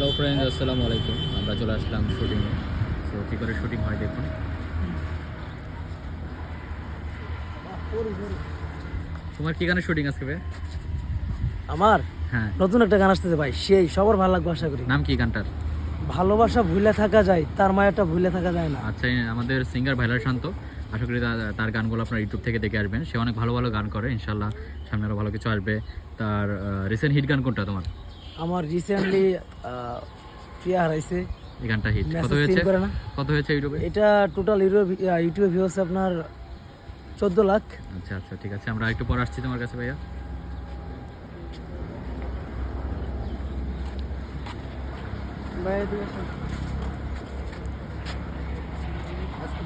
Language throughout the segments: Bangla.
হ্যালো ফ্রেন্ড আসসালামু আলাইকুম। আমরা চলে আসলাম শুটিংয়ে সো কী করে শুটিং হয় দেখুন। তোমার কি গানের শুটিং আজকে? আমার? হ্যাঁ। নতুন একটা গান আসতেছে ভাই সেই সবার ভালো লাগবে আশা করি। নাম কি গানটার? ভালোবাসা ভুলে থাকা যায় তার মায়াটা ভুলে থাকা যায় না। আচ্ছা আমাদের সিঙ্গার ভাইলার শান্ত। আশা করি তার গানগুলো আপনার ইউটিউব থেকে দেখে আসবেন। সে অনেক ভালো ভালো গান করে ইনশাল্লাহ সামনে আরও ভালো কিছু আসবে। তার রিসেন্ট হিট গান কোনটা তোমার? আমার রিসেন্টলি প্রিয়া হারাইছে। এই গানটা হিট কত হয়েছে? কত হয়েছে ইউটিউবে এটা টোটাল ইউটিউবে ভিউ হচ্ছে আপনার চোদ্দ লাখ। আচ্ছা আচ্ছা ঠিক আছে। আমরা একটু পরে আসছি তোমার কাছে ভাইয়া। আজকে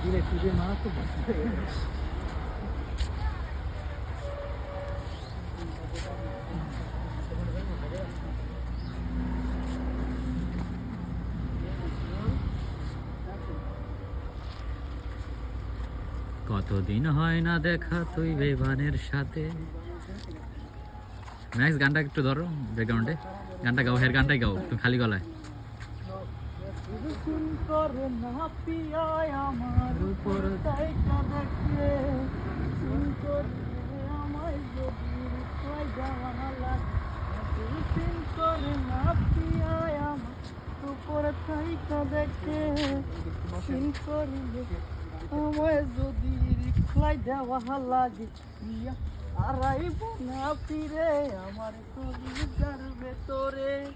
কতদিন হয় না দেখা তুই বেবানের সাথে? ম্যাক্স গানটা একটু ধরো ব্যাকগ্রাউন্ডে গানটা গাও, হের গানটাই গাও তুমি খালি গলায়। দেখে আমায় যদি আমার রিপ্লাই দেওয়া লাগে পিয়া আরাইব না ফিরে আমার কলিজার ভেতরে।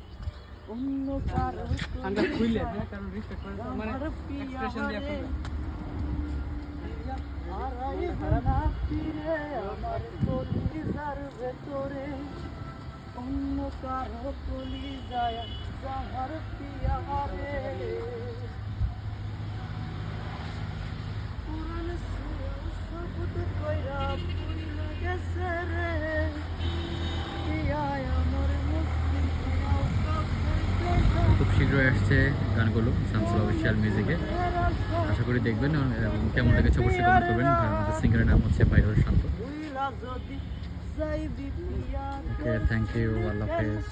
অন্য কারও গানটা খুইলে কারণ রিসপেক্ট করে মানে আমার এক্সপ্রেশন দিয়ে রে। আরাইব না। ফিরে আমার কলিজার ভেতরে। অন্য কারও কলিজায় আমার পিয়া রে খুব শীঘ্রই আসছে গানগুলো শামসুল অফিসিয়াল মিউজিকে আশা করি দেখবেন এবং কেমন লেগেছে অবশ্যই কমেন্ট করবেন। সিঙ্গারের নাম হচ্ছে বাইরের শান্ত ওকে থ্যাংক ইউ আল্লাহ হাফেজ।